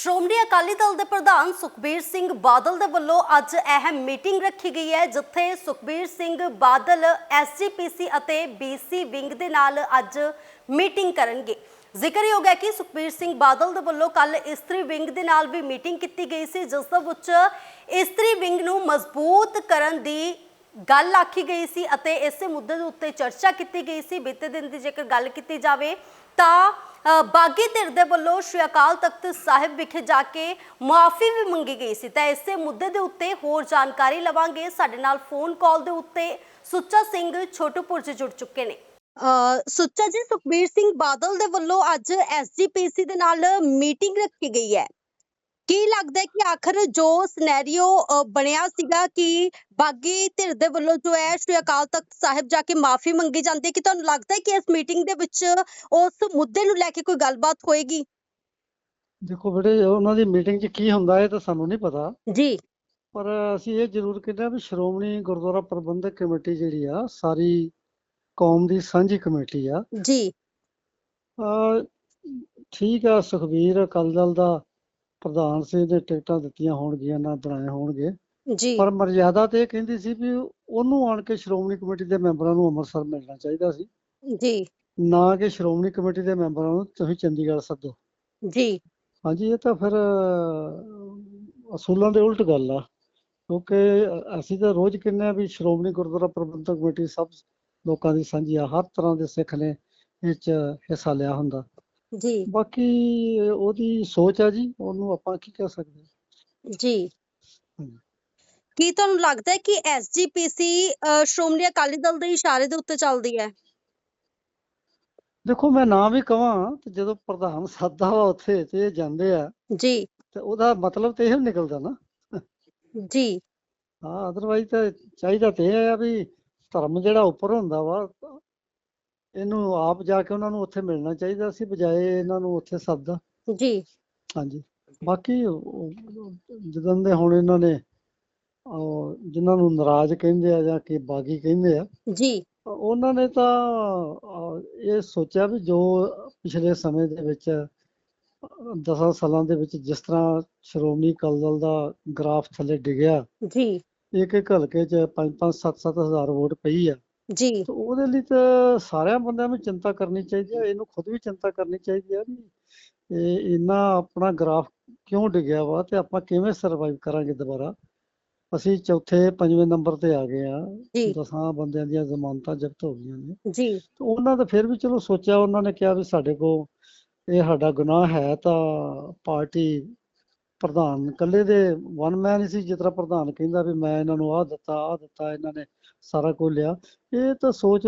ਸ਼੍ਰੋਮਣੀ ਅਕਾਲੀ ਦਲ ਦੇ ਪ੍ਰਧਾਨ ਸੁਖਬੀਰ ਸਿੰਘ ਬਾਦਲ ਦੇ ਵੱਲੋਂ ਅੱਜ ਅਹਿਮ ਮੀਟਿੰਗ ਰੱਖੀ ਗਈ ਹੈ, ਜਿੱਥੇ ਸੁਖਬੀਰ ਸਿੰਘ ਬਾਦਲ ਐਸਜੀਪੀਸੀ ਅਤੇ ਬੀਸੀ ਵਿੰਗ ਦੇ ਨਾਲ ਅੱਜ ਮੀਟਿੰਗ ਕਰਨਗੇ। ਜ਼ਿਕਰਯੋਗ ਹੈ ਕਿ ਸੁਖਬੀਰ ਸਿੰਘ ਬਾਦਲ ਦੇ ਵੱਲੋਂ ਕੱਲ ਇਸਤਰੀ ਵਿੰਗ ਦੇ ਨਾਲ ਵੀ ਮੀਟਿੰਗ ਕੀਤੀ ਗਈ ਸੀ, ਜਿਸ ਦੇ ਵਿੱਚ ਇਸਤਰੀ ਵਿੰਗ ਨੂੰ ਮਜ਼ਬੂਤ ਕਰਨ ਦੀ ਗੱਲ ਆਖੀ ਗਈ ਸੀ ਅਤੇ ਇਸੇ ਮੁੱਦੇ ਦੇ ਉੱਤੇ ਚਰਚਾ ਕੀਤੀ ਗਈ ਸੀ। ਬੀਤੇ ਦਿਨ ਦੀ ਜੇਕਰ ਗੱਲ ਕੀਤੀ ਜਾਵੇ ਤਾਂ ਬਾਗੀ ਧਿਰ ਦੇ ਵੱਲੋਂ ਸ਼੍ਰੀ ਅਕਾਲ ਤਖਤ ਸਾਹਿਬ ਵਿਖੇ ਜਾ ਕੇ ਮੁਆਫੀ ਵੀ ਮੰਗੀ ਗਈ ਸੀ। ਤਾਂ ਇਸੇ ਮੁੱਦੇ ਦੇ ਉੱਤੇ ਹੋਰ ਜਾਣਕਾਰੀ ਲਵਾਂਗੇ। ਸਾਡੇ ਨਾਲ ਫੋਨ ਕਾਲ ਦੇ ਉੱਤੇ ਸੁੱਚਾ ਸਿੰਘ ਛੋਟੂਪੁਰ ਜੀ ਜੁੜ ਚੁੱਕੇ ਨੇ। ਸੁੱਚਾ ਜੀ, ਸੁਖਬੀਰ ਸਿੰਘ ਬਾਦਲ ਦੇ ਵੱਲੋਂ ਅੱਜ ਐਸਜੀਪੀਸੀ ਦੇ ਨਾਲ ਮੀਟਿੰਗ ਰੱਖੀ ਗਈ ਹੈ। ਕੀ ਲੱਗਦਾ ਹੈ ਕਿ ਆਖਰ ਜੋ ਸਿਨੈਰੀਓ ਬਣਿਆ ਸੀਗਾ ਕਿ ਬਾਗੀ ਧਿਰ ਦੇ ਵੱਲੋਂ ਜੋ ਹੈ ਸ਼੍ਰੀ ਅਕਾਲ ਤਖਤ ਸਾਹਿਬ ਜਾ ਕੇ ਮਾਫੀ ਮੰਗੀ ਜਾਂਦੀ ਹੈ ਕਿ ਤੁਹਾਨੂੰ ਲੱਗਦਾ ਹੈ ਕਿ ਇਸ ਮੀਟਿੰਗ ਦੇ ਵਿੱਚ ਉਸ ਮੁੱਦੇ ਨੂੰ ਲੈ ਕੇ ਕੋਈ ਗੱਲਬਾਤ ਹੋਏਗੀ? ਦੇਖੋ ਬੇਟੇ ਉਹਨਾਂ ਦੀ ਮੀਟਿੰਗ 'ਚ ਕੀ ਹੁੰਦਾ ਇਹ ਤਾਂ ਸਾਨੂੰ ਨਹੀਂ ਪਤਾ। ਜੀ। ਪਰ ਅਸੀਂ ਇਹ ਜ਼ਰੂਰ ਕਹਿੰਦੇ ਹਾਂ ਵੀ ਸ਼੍ਰੋਮਣੀ ਗੁਰਦੁਆਰਾ ਪ੍ਰਬੰਧਕ ਕਮੇਟੀ ਜਿਹੜੀ ਆ ਸਾਰੀ ਕੌਮ ਦੀ ਸਾਂਝੀ ਕਮੇਟੀ ਆ। ਜੀ। ਠੀਕ ਆ ਸੁਖਬੀਰ ਅਕਾਲੀ ਦਲ ਦਾ ਪ੍ਰਧਾਨ ਸੀ ਦੇ ਟਿਕਟਾਂ ਦਿੱਤੀਆਂ ਹੋਣਗੀਆਂ ਨਾ ਬਣਾਏ ਹੋਣਗੇ। ਜੀ। ਪਰ ਮਰਜ਼ਾਦਾ ਤੇ ਇਹ ਕਹਿੰਦੀ ਸੀ ਵੀ ਉਹਨੂੰ ਆਣ ਕੇ ਸ਼੍ਰੋਮਣੀ ਕਮੇਟੀ ਦੇ ਮੈਂਬਰਾਂ ਨੂੰ ਅੰਮ੍ਰਿਤਸਰ ਮਿਲਣਾ ਚਾਹੀਦਾ ਸੀ। ਜੀ। ਨਾ ਕਿ ਸ਼੍ਰੋਮਣੀ ਕਮੇਟੀ ਦੇ ਮੈਂਬਰਾਂ ਨੂੰ ਤੁਸੀਂ ਚੰਡੀਗੜ੍ਹ ਸੱਦੋ। ਜੀ। ਹਾਂਜੀ ਇਹ ਤਾਂ ਫਿਰ ਅਸੂਲਾਂ ਦੇ ਉਲਟ ਗੱਲ ਆ। ਕਿਉਂਕਿ ਅਸੀਂ ਤਾਂ ਰੋਜ਼ ਕਹਿੰਦੇ ਆ ਵੀ ਸ਼੍ਰੋਮਣੀ ਗੁਰਦੁਆਰਾ ਪ੍ਰਬੰਧਕ ਕਮੇਟੀ ਸਭ ਲੋਕਾਂ ਦੀ ਸਾਂਝੀ ਆ ਹਰ ਤਰ੍ਹਾਂ ਦੇ ਸਿੱਖ ਨੇ ਇਹ 'ਚ ਹਿੱਸਾ ਲਿਆ ਹੁੰਦਾ। ਜੀ। ਬਾਕੀ ਉਹਦੀ ਸੋਚ ਆ ਜੀ ਉਹਨੂੰ ਆਪਾਂ ਕੀ ਕਹਿ ਸਕਦੇ ਹਾਂ। ਜੀ। ਕੀ ਤੁਹਾਨੂੰ ਲੱਗਦਾ ਹੈ ਕਿ ਐਸਜੀਪੀਸੀ ਸ਼੍ਰੋਮਣੀ ਅਕਾਲੀ ਦਲ ਦੇ ਇਸ਼ਾਰੇ ਦੇ ਉੱਤੇ ਚੱਲਦੀ ਹੈ? ਦੇਖੋ ਮੈਂ ਨਾ ਵੀ ਕਵਾਂ ਤੇ ਜਦੋਂ ਪ੍ਰਧਾਨ ਸੱਦਾ ਵਾ ਉੱਥੇ ਤੇ ਜਾਂਦੇ ਆ ਜੀ। ਤੇ ਉਹਦਾ ਮਤਲਬ ਤੇ ਇਹ ਨਿਕਲਦਾ ਨਾ। ਜੀ। ਹਾਂ ਅਦਰਵਾਈਜ਼ ਤਾਂ ਚਾਹੀਦਾ ਤੇ ਇਹ ਆ ਵੀ ਧਰਮ ਜਿਹੜਾ ਉੱਪਰ ਹੁੰਦਾ ਵਾ ਇਹਨੂੰ ਆਪ ਜਾ ਕੇ ਉਹਨਾਂ ਨੂੰ ਉੱਥੇ ਮਿਲਣਾ ਚਾਹੀਦਾ ਸੀ ਬਜਾਏ ਇਹਨਾਂ ਨੂੰ ਉੱਥੇ ਸੱਦਾ। ਜੀ। ਹਾਂਜੀ। ਬਾਕੀ ਉਹ- ਜਦੋਂ ਦੇ ਹੁਣ ਇਹਨਾਂ ਨੇ ਉਹ ਜਿਨ੍ਹਾਂ ਨੂੰ ਨਾਰਾਜ਼ ਕਹਿੰਦੇ ਆ ਜਾਂ ਕਿ ਬਾਗੀ ਕਹਿੰਦੇ ਆ ਜੀ। ਉਹਨਾਂ ਨੇ ਤਾਂ ਅਹ, ਇਹ ਸੋਚਿਆ ਵੀ ਜੋ ਪਿਛਲੇ ਸਮੇਂ ਦੇ ਵਿੱਚ ਅਹ, ਦਸਾਂ ਸਾਲਾਂ ਦੇ ਵਿੱਚ ਜਿਸ ਤਰ੍ਹਾਂ ਸ਼੍ਰੋਮਣੀ ਅਕਾਲੀ ਦਲ ਦਾ ਗ੍ਰਾਫ ਥੱਲੇ ਡਿੱਗਿਆ ਜੀ। ਇੱਕ ਇੱਕ ਹਲਕੇ 'ਚ 5-5 7-7 ਹਜ਼ਾਰ ਵੋਟ ਪਈ ਆ। ਜੀ। ਤੇ ਉਹਦੇ ਲਈ ਤਾਂ ਸਾਰਿਆਂ ਬੰਦਿਆਂ ਨੂੰ ਚਿੰਤਾ ਕਰਨੀ ਚਾਹੀਦੀ ਹੈ ਇਹਨੂੰ ਖੁਦ ਵੀ ਚਿੰਤਾ ਕਰਨੀ ਚਾਹੀਦੀ ਹੈ ਵੀ ਇਹ ਇੰਨਾ ਆਪਣਾ ਗ੍ਰਾਫ ਕਿਉਂ ਡਿੱਗਿਆ ਵਾ ਤੇ ਆਪਾਂ ਕਿਵੇਂ ਸਰਵਾਈਵ ਕਰਾਂਗੇ ਦੁਬਾਰਾ? ਅਸੀਂ ਚੌਥੇ ਪੰਜਵੇਂ ਨੰਬਰ ਤੇ ਆ ਗਏ ਆ। ਜੀ। ਦਸਾਂ ਬੰਦਿਆਂ ਦੀਆਂ ਜ਼ਮਾਨਤਾਂ ਜ਼ਬਤ ਹੋ ਗਈਆਂ ਨੇ। ਜੀ। ਤੇ ਉਹਨਾਂ ਦਾ ਫਿਰ ਵੀ ਚਲੋ ਸੋਚਿਆ ਉਹਨਾਂ ਨੇ ਕਿਹਾ ਵੀ ਸਾਡੇ ਕੋਲ ਇਹ ਸਾਡਾ ਗੁਨਾਹ ਹੈ ਤਾਂ ਪਾਰਟੀ ਪ੍ਰਧਾਨ ਇਕੱਲੇ ਦੇ ਵਨ ਮੈਨ ਸੀ ਜਿਸ ਤਰ੍ਹਾਂ ਪ੍ਰਧਾਨ ਕਹਿੰਦਾ ਵੀ ਮੈਂ ਇਹਨਾਂ ਨੂੰ ਆਹ ਦਿੱਤਾ ਆਹ ਦਿੱਤਾ ਇਹਨਾਂ ਨੇ ਸਾਰਾ ਕੁਝ ਲਿਆ। ਇਹ ਤਾਂ ਸੋਚ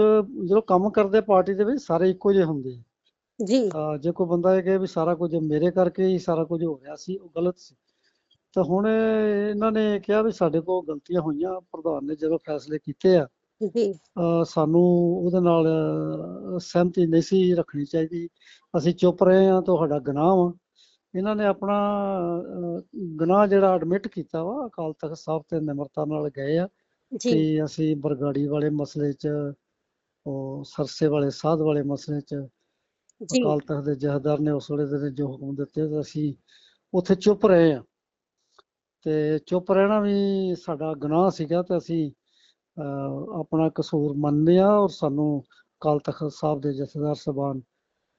ਜਦੋਂ ਕੰਮ ਕਰਦੇ ਪਾਰਟੀ ਦੇ ਵਿੱਚ ਸਾਰੇ ਇੱਕੋ ਜਿਹੇ ਹੁੰਦੇ ਆ। ਜੀ। ਜੇ ਕੋਈ ਬੰਦਾ ਇਹ ਕਹੇ ਵੀ ਸਾਰਾ ਕੁਝ ਮੇਰੇ ਕਰਕੇ ਹੀ ਸਾਰਾ ਕੁਝ ਹੋ ਰਿਹਾ ਸੀ ਉਹ ਗਲਤ ਸੀ। ਤਾਂ ਹੁਣ ਇਹਨਾਂ ਨੇ ਕਿਹਾ ਵੀ ਸਾਡੇ ਕੋਲ ਗਲਤੀਆਂ ਹੋਈਆਂ ਪ੍ਰਧਾਨ ਨੇ ਜਦੋਂ ਫੈਸਲੇ ਕੀਤੇ ਆ ਜੀ। ਸਾਨੂੰ ਉਹਦੇ ਨਾਲ ਸਹਿਮਤੀ ਨਹੀਂ ਸੀ ਰੱਖਣੀ ਚਾਹੀਦੀ। ਅਸੀਂ ਚੁੱਪ ਰਹੇ ਹਾਂ ਤੁਹਾਡਾ ਗੁਨਾਹ ਵਾ। ਇਹਨਾਂ ਨੇ ਆਪਣਾ ਗੁਨਾਹ ਜਿਹੜਾ ਐਡਮਿਟ ਕੀਤਾ ਵਾ ਅਕਾਲ ਤਖਤ ਸਾਹਿਬ ਤੇ ਨਿਮਰਤਾ ਨਾਲ ਗਏ ਆ ਕਿ ਅਸੀਂ ਬਰਗਾੜੀ ਵਾਲੇ ਮਸਲੇ 'ਚ ਉਹ ਸਰਸੇ ਵਾਲੇ ਸਾਧ ਵਾਲੇ ਮਸਲੇ 'ਚ ਅਕਾਲ ਤਖਤ ਦੇ ਜਥੇਦਾਰ ਨੇ ਉਸ ਵੇਲੇ ਦੇ ਜੋ ਹੁਕਮ ਦਿੱਤੇ ਤੇ ਅਸੀਂ ਉੱਥੇ ਚੁੱਪ ਰਹੇ ਆ। ਤੇ ਚੁੱਪ ਰਹਿਣਾ ਵੀ ਸਾਡਾ ਗੁਨਾਹ ਸੀਗਾ ਤੇ ਅਸੀਂ ਆਪਣਾ ਕਸੂਰ ਮੰਨਦੇ ਆ ਔਰ ਸਾਨੂੰ ਅਕਾਲ ਤਖਤ ਸਾਹਿਬ ਦੇ ਜਥੇਦਾਰ ਸਾਹਿਬਾਨ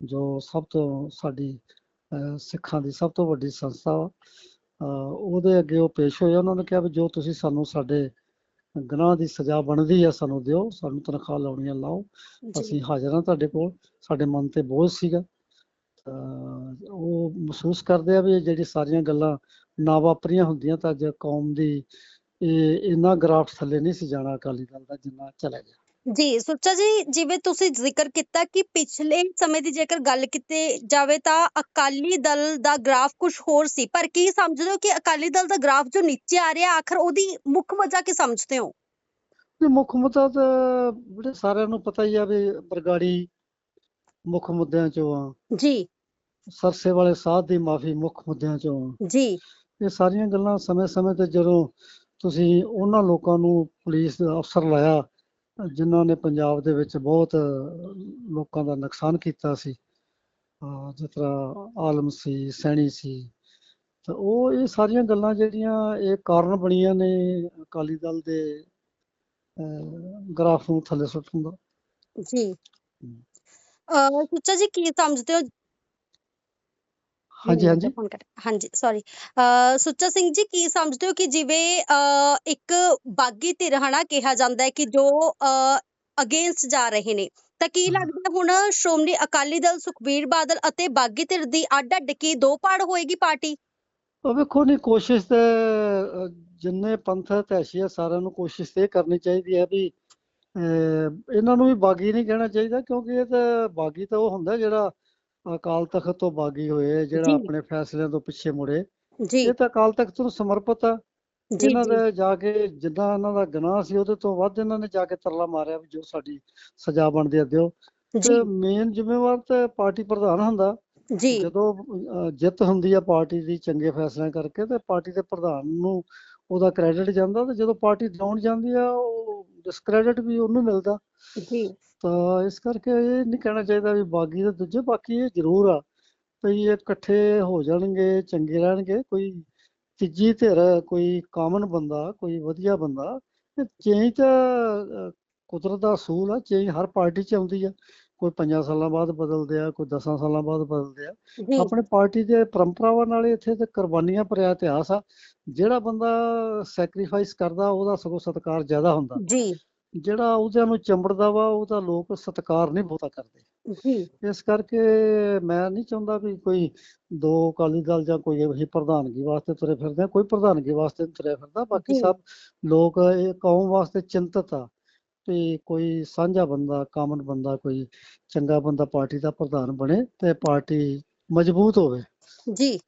ਜੋ ਸਭ ਤੋਂ ਸਾਡੀ ਸਿੱਖਾਂ ਦੀ ਸਭ ਤੋਂ ਵੱਡੀ ਸੰਸਥਾ ਵਾ। ਉਹਦੇ ਅੱਗੇ ਉਹ ਪੇਸ਼ ਹੋਏ ਉਹਨਾਂ ਨੇ ਕਿਹਾ ਵੀ ਜੋ ਤੁਸੀਂ ਸਾਨੂੰ ਸਾਡੇ ਗੁਨਾਹ ਦੀ ਸਜ਼ਾ ਬਣਦੀ ਆ ਸਾਨੂੰ ਦਿਓ। ਸਾਨੂੰ ਤਨਖਾਹ ਲਾਉਣੀਆਂ ਲਾਓ। ਜੀ। ਅਸੀਂ ਹਾਜ਼ਰ ਹਾਂ ਤੁਹਾਡੇ ਕੋਲ। ਸਾਡੇ ਮਨ ਤੇ ਬੋਝ ਸੀਗਾ। ਤਾਂ ਉਹ ਮਹਿਸੂਸ ਕਰਦੇ ਆ ਵੀ ਜਿਹੜੀ ਸਾਰੀਆਂ ਗੱਲਾਂ ਨਾ ਵਾਪਰੀਆਂ ਹੁੰਦੀਆਂ ਤਾਂ ਅੱਜ ਕੌਮ ਦੀ ਇਹ ਇੰਨਾ ਗ੍ਰਾਫ ਥੱਲੇ ਨਹੀਂ ਸੀ ਜਾਣਾ ਅਕਾਲੀ ਦਲ ਦਾ ਜਿੰਨਾ ਚਲਾ ਗਿਆ। ਜੀ ਸੁੱਚਾ ਜੀ ਜਿਵੇਂ ਤੁਸੀਂ ਜ਼ਿਕਰ ਕੀਤਾ ਕਿ ਪਿਛਲੇ ਸਮੇਂ ਦੀ ਜੇਕਰ ਗੱਲ ਕੀਤੀ ਜਾਵੇ ਤਾਂ ਅਕਾਲੀ ਦਲ ਦਾ ਗ੍ਰਾਫ ਕੁਝ ਹੋਰ ਸੀ ਪਰ ਕੀ ਸਮਝਦੇ ਹੋ ਕਿ ਅਕਾਲੀ ਦਲ ਦਾ ਗ੍ਰਾਫ ਜੋ ਨੀਚੇ ਆ ਰਿਹਾ ਆਖਰ ਉਹਦੀ ਮੁੱਖ ਵਜ੍ਹਾ ਕੀ ਸਮਝਦੇ ਹੋ? ਤੇ ਮੁੱਖ ਮੁੱਦਾ ਤਾਂ ਬੜੇ ਸਾਰਿਆਂ ਨੂੰ ਪਤਾ ਹੀ ਆ ਵੀ ਬਰਗਾੜੀ ਮੁੱਖ ਮੁੱਦਿਆਂ ਚੋਂ ਆ। ਜੀ। ਸਰਸੇ ਵਾਲੇ ਸਾਧ ਦੀ ਮਾਫੀ ਮੁੱਖ ਮੁੱਦਿਆਂ ਚੋਂ ਆ। ਜੀ। ਇਹ ਸਾਰੀਆਂ ਗੱਲਾਂ ਸਮੇਂ-ਸਮੇਂ ਤੇ ਜਦੋਂ ਤੁਸੀਂ ਉਹਨਾਂ ਲੋਕਾਂ ਨੂੰ ਪੁਲਿਸ ਦਾ ਅਫਸਰ ਲਾਇਆ ਜਿਨ੍ਹਾਂ ਨੇ ਪੰਜਾਬ ਦੇ ਵਿੱਚ ਬਹੁਤ ਲੋਕਾਂ ਦਾ ਨੁਕਸਾਨ ਕੀਤਾ ਸੀ। ਜਿਸ ਤਰ੍ਹਾਂ ਆਲਮ ਸੀ ਸੈਣੀ ਸੀ। ਤਾਂ ਉਹ ਇਹ ਸਾਰੀਆਂ ਗੱਲਾਂ ਜਿਹੜੀਆਂ ਇਹ ਕਾਰਨ ਬਣੀਆਂ ਨੇ ਅਕਾਲੀ ਦਲ ਦੇ ਗ੍ਰਾਫ ਨੂੰ ਥੱਲੇ ਸੁੱਟਣ ਦਾ। ਜੀ। ਅਹ ਸੁੱਚਾ ਜੀ ਕੀ ਸਮਝਦੇ ਹੋ? ਹਾਂਜੀ ਹਾਂਜੀ। ਫੋਨ ਕਰ ਹਾਂਜੀ ਸੌਰੀ ਸੁੱਚਾ ਸਿੰਘ ਜੀ ਕੀ ਸਮਝਦੇ ਹੋ ਕਿ ਜਿਵੇਂ ਇੱਕ ਬਾਗੀ ਧਿਰ ਹਨਾ ਕਿਹਾ ਜਾਂਦਾ ਹੈ ਕਿ ਜੋ ਅਗੇਂਸਟ ਜਾ ਰਹੇ ਨੇ। ਤਾਂ ਕੀ। ਲੱਗਦਾ ਹੁਣ ਸ਼੍ਰੋਮਣੀ ਅਕਾਲੀ ਦਲ ਸੁਖਬੀਰ ਬਾਦਲ ਅਤੇ ਬਾਗੀ ਧਿਰ ਦੀ ਅੱਡ ਅੱਡ ਕੀ ਦੋ ਪਾੜ ਹੋਏਗੀ ਪਾਰਟੀ? ਉਹ ਵੇਖੋ ਨਹੀਂ ਕੋਸ਼ਿਸ਼ ਤੇ ਜਿੰਨੇ ਪੰਥ ਤੈਸ਼ੀ ਆ ਸਾਰਿਆਂ ਨੂੰ ਕੋਸ਼ਿਸ਼ ਤੇ ਇਹ ਕਰਨੀ ਚਾਹੀਦੀ ਹੈ ਵੀ ਇਹਨਾਂ ਨੂੰ ਵੀ ਬਾਗੀ ਨਹੀਂ ਕਹਿਣਾ ਚਾਹੀਦਾ ਕਿਉਂਕਿ ਇਹ ਤਾਂ ਬਾਗੀ ਤਾਂ ਉਹ ਹੁੰਦਾ ਜਿਹੜਾ ਅਕਾਲ ਤਖਤ ਤੋਂ ਬਾਗੀ ਹੋਏ ਜਿਹੜਾ। ਆਪਣੇ ਫੈਸਲਿਆਂ ਤੋਂ ਪਿੱਛੇ ਮੁੜੇ। ਜੀ। ਇਹ ਤਾਂ ਅਕਾਲ ਤਖਤ ਨੂੰ ਸਮਰਪਿਤ ਆ। ਇਹਨਾਂ ਦੇ ਜਾ ਕੇ ਜਿੱਦਾਂ ਇਹਨਾਂ ਦਾ ਗੁਨਾਹ ਸੀ ਉਹਦੇ ਤੋਂ ਵੱਧ ਇਹਨਾਂ ਨੇ ਜਾ ਕੇ ਤਰਲਾ ਮਾਰਿਆ ਵੀ ਜੋ ਸਾਡੀ ਸਜ਼ਾ ਬਣਦੀ ਆ ਦਿਓ। ਜੀ। ਤੇ ਮੇਨ ਜ਼ਿੰਮੇਵਾਰ ਤੇ ਪਾਰਟੀ ਪ੍ਰਧਾਨ ਹੁੰਦਾ। ਜੀ। ਜਦੋਂ ਜਿੱਤ ਹੁੰਦੀ ਆ ਪਾਰਟੀ ਦੀ ਚੰਗੇ ਫੈਸਲਿਆਂ ਕਰਕੇ ਤੇ ਪਾਰਟੀ ਦੇ ਪ੍ਰਧਾਨ ਨੂੰ ਉਹਦਾ ਕ੍ਰੈਡਿਟ ਜਾਂਦਾ ਤੇ ਜਦੋਂ ਪਾਰਟੀ ਡਾਊਨ ਜਾਂਦੀ ਆ ਉਹ ਡਿਸਕ੍ਰੈਡਿਟ ਵੀ ਉਹਨੂੰ ਮਿਲਦਾ। ਜੀ। ਤਾਂ ਇਸ ਕਰਕੇ ਇਹ ਨਹੀਂ ਕਹਿਣਾ ਚਾਹੀਦਾ ਵੀ ਬਾਗੀ ਦੇ ਦੂਜੇ ਬਾਕੀ ਇਹ ਜ਼ਰੂਰ ਆ ਵੀ ਇਹ ਇਕੱਠੇ ਹੋ ਜਾਣਗੇ ਚੰਗੇ ਰਹਿਣਗੇ ਕੋਈ ਤੀਜੀ ਧਿਰ ਕੋਈ ਕਾਮਨ ਬੰਦਾ ਕੋਈ ਵਧੀਆ ਬੰਦਾ। ਚੇਂਜ ਤਾਂ ਕੁਦਰਤ ਦਾ ਅਸੂਲ ਆ ਚੇਂਜ ਹਰ ਪਾਰਟੀ 'ਚ ਆਉਂਦੀ ਆ। ਕੋਈ 5 ਸਾਲਾਂ ਬਾਅਦ ਬਦਲਦੇ ਆ ਕੋਈ 10 ਸਾਲਾਂ ਬਾਅਦ ਬਦਲਦੇ ਆ। ਆਪਣੇ ਪਾਰਟੀ ਦੇ ਪਰੰਪਰਾਵਾਂ ਨਾਲ ਇੱਥੇ ਤੇ ਕੁਰਬਾਨੀਆਂ ਭਰਿਆ ਇਤਿਹਾਸ ਆ ਜਿਹੜਾ ਬੰਦਾ ਸੈਕਰੀਫਾਈਸ ਕਰਦਾ ਉਹਦਾ ਸਗੋਂ ਸਤਿਕਾਰ ਜ਼ਿਆਦਾ ਹੁੰਦਾ। ਜੀ। ਜਿਹੜਾ ਉਹਦਿਆਂ ਨੂੰ ਚੰਬੜਦਾ ਵਾ ਉਹਦਾ ਲੋਕ ਸਤਿਕਾਰ ਨਹੀਂ ਬਹੁਤਾ ਕਰਦੇ। ਜੀ। ਇਸ ਕਰਕੇ ਮੈਂ ਨਹੀਂ ਚਾਹੁੰਦਾ ਵੀ ਕੋਈ ਦੋ ਅਕਾਲੀ ਦਲ ਜਾਂ ਕੋਈ ਇਹੀ ਪ੍ਰਧਾਨਗੀ ਵਾਸਤੇ ਤੁਰੇ ਫਿਰਦੇ ਕੋਈ ਪ੍ਰਧਾਨਗੀ ਵਾਸਤੇ ਤੁਰਿਆ ਫਿਰਦਾ ਬਾਕੀ। ਸਭ ਲੋਕ ਇਹ ਕੌਮ ਵਾਸਤੇ ਚਿੰਤਤ ਆ। ਵੀ ਕੋਈ ਸਾਂਝਾ ਬੰਦਾ, ਕਾਮਨ ਬੰਦਾ, ਕੋਈ ਚੰਗਾ ਬੰਦਾ ਪਾਰਟੀ ਦਾ ਪ੍ਰਧਾਨ ਬਣੇ ਤੇ ਪਾਰਟੀ ਮਜ਼ਬੂਤ ਹੋਵੇ। ਜੀ।